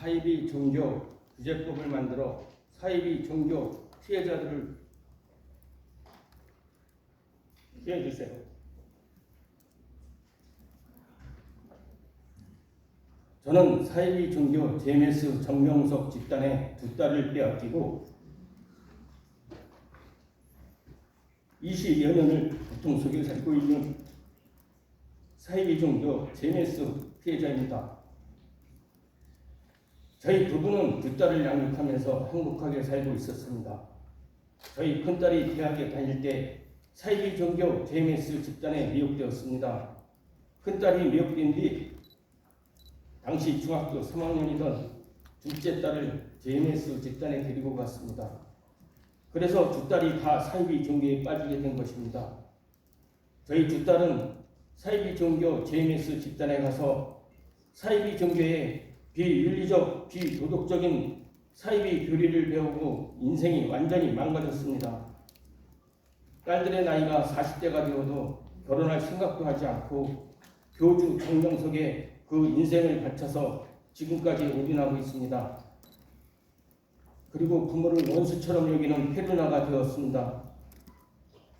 사이비 종교 규제법을 만들어 사이비 종교 피해자들을 피해 주세요. 저는 사이비 종교 제메스 정명석 집단의 두 딸을 빼앗기고 20여 년을 고통 속에 살고 있는 사이비 종교 제메스 피해자입니다. 저희 부부는 두 딸을 양육하면서 행복하게 살고 있었습니다. 저희 큰딸이 대학에 다닐 때 사이비 종교 제메스 집단에 미혹되었습니다. 큰딸이 미혹된 뒤 당시 중학교 3학년이던 둘째 딸을 JMS 집단에 데리고 갔습니다. 그래서 두 딸이 다 사이비 종교에 빠지게 된 것입니다. 저희 두 딸은 사이비 종교 JMS 집단에 가서 사이비 종교의 비윤리적, 비도덕적인 사이비 교리를 배우고 인생이 완전히 망가졌습니다. 딸들의 나이가 40대가 되어도 결혼할 생각도 하지 않고 교주 정명석에 그 인생을 바쳐서 지금까지 올인하고 있습니다. 그리고 부모를 원수처럼 여기는 페르나가 되었습니다.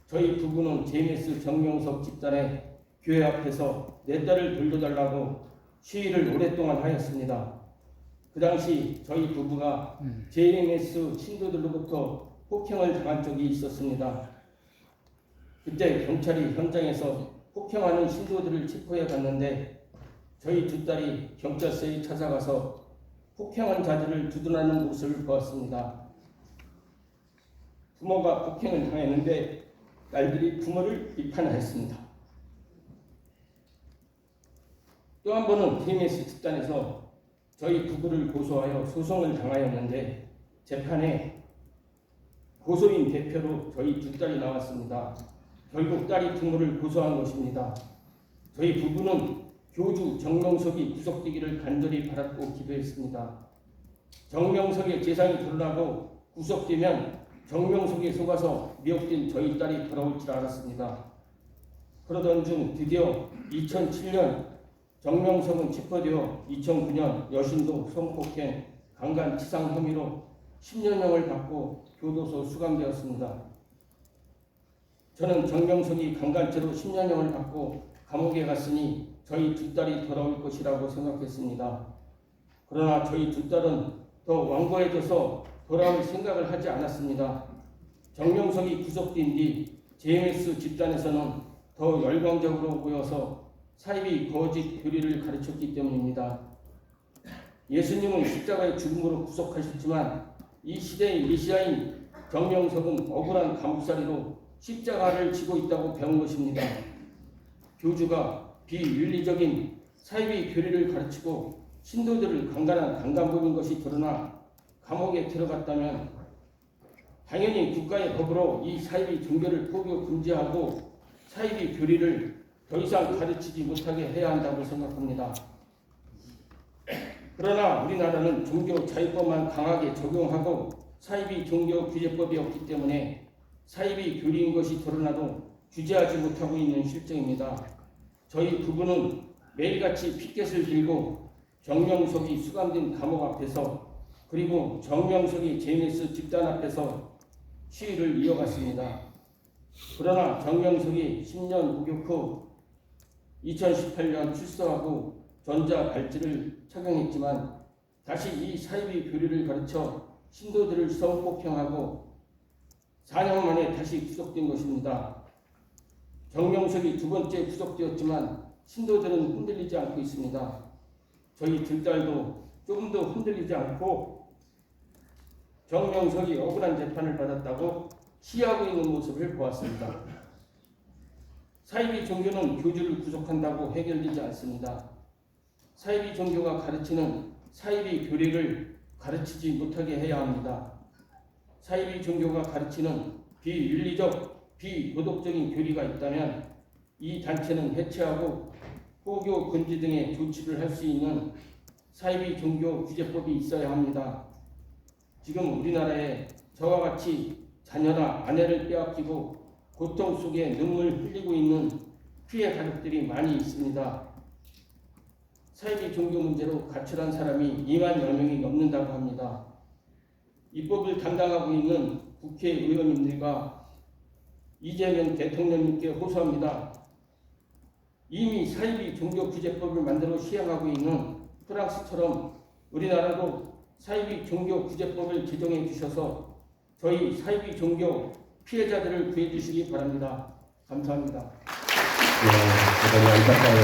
저희 부부는 제메스 정명석 집단의 교회 앞에서 내 딸을 돌려달라고 시위를 오랫동안 하였습니다. 그 당시 저희 부부가 JMS 신도들로부터 폭행을 당한 적이 있었습니다. 그때 경찰이 현장에서 폭행하는 신도들을 체포해 갔는데 저희 두 딸이 경찰서에 찾아가서 폭행한 자들을 두둔하는 모습을 보았습니다. 부모가 폭행을 당했는데 딸들이 부모를 비판하였습니다. 또 한 번은 TMS 집단에서 저희 부부를 고소하여 소송을 당하였는데 재판에 고소인 대표로 저희 두 딸이 나왔습니다. 결국 딸이 부모를 고소한 것입니다. 저희 부부는 교주 정명석이 구속되기를 간절히 바랐고 기도했습니다. 정명석의 재산이 드러나고 구속되면 정명석에 속아서 미혹된 저희 딸이 돌아올 줄 알았습니다. 그러던 중 드디어 2007년 정명석은 체포되어 2009년 여신도 성폭행 강간 치상 혐의로 10년형을 받고 교도소 수감되었습니다. 저는 정명석이 강간죄로 10년형을 받고 감옥에 갔으니 저희 두 딸이 돌아올 것이라고 생각했습니다. 그러나 저희 두 딸은 더 완고해져서 돌아올 생각을 하지 않았습니다. 정명석이 구속된 뒤 JMS 집단에서는 더 열광적으로 보여서 사이비 거짓 교리를 가르쳤기 때문입니다. 예수님은 십자가의 죽음으로 구속하셨지만 이 시대의 메시아인 정명석은 억울한 감옥살이로 십자가를 지고 있다고 배운 것입니다. 교주가 비윤리적인 사이비 교리를 가르치고 신도들을 강간한 강간범인 것이 드러나 감옥에 들어갔다면 당연히 국가의 법으로 이 사이비 종교를 포교 금지하고 사이비 교리를 더 이상 가르치지 못하게 해야 한다고 생각합니다. 그러나 우리나라는 종교 자유법만 강하게 적용하고 사이비 종교 규제법이 없기 때문에 사이비 교리인 것이 드러나도 규제하지 못하고 있는 실정입니다. 저희 부부는 매일같이 피켓을 들고 정명석이 수감된 감옥 앞에서 그리고 정명석이 제네스 집단 앞에서 시위를 이어갔습니다. 그러나 정명석이 10년 무교 후 2018년 출소하고 전자 발찌를 착용했지만 다시 이 사이비 교리를 가르쳐 신도들을 성폭행하고 4년 만에 다시 구속된 것입니다. 정명석이 두 번째 구속되었지만 신도들은 흔들리지 않고 있습니다. 저희 들 딸도 조금 더 흔들리지 않고 정명석이 억울한 재판을 받았다고 시하고 있는 모습을 보았습니다. 사이비 종교는 교주를 구속한다고 해결되지 않습니다. 사이비 종교가 가르치는 사이비 교리를 가르치지 못하게 해야 합니다. 사이비 종교가 가르치는 비윤리적, 비도덕적인 교리가 있다면 이 단체는 해체하고 포교 금지 등의 조치를 할 수 있는 사이비 종교 규제법이 있어야 합니다. 지금 우리나라에 저와 같이 자녀나 아내를 빼앗기고 고통 속에 눈물 흘리고 있는 피해 가족들이 많이 있습니다. 사이비 종교 문제로 가출한 사람이 2만 여 명이 넘는다고 합니다. 입법을 담당하고 있는 국회의원님들과 이재명 대통령님께 호소합니다. 이미 사이비 종교 구제법을 만들어 시행하고 있는 프랑스처럼 우리나라도 사이비 종교 구제법을 제정해 주셔서 저희 사이비 종교 피해자들을 구해 주시기 바랍니다. 감사합니다. 네, 대단히 안타까운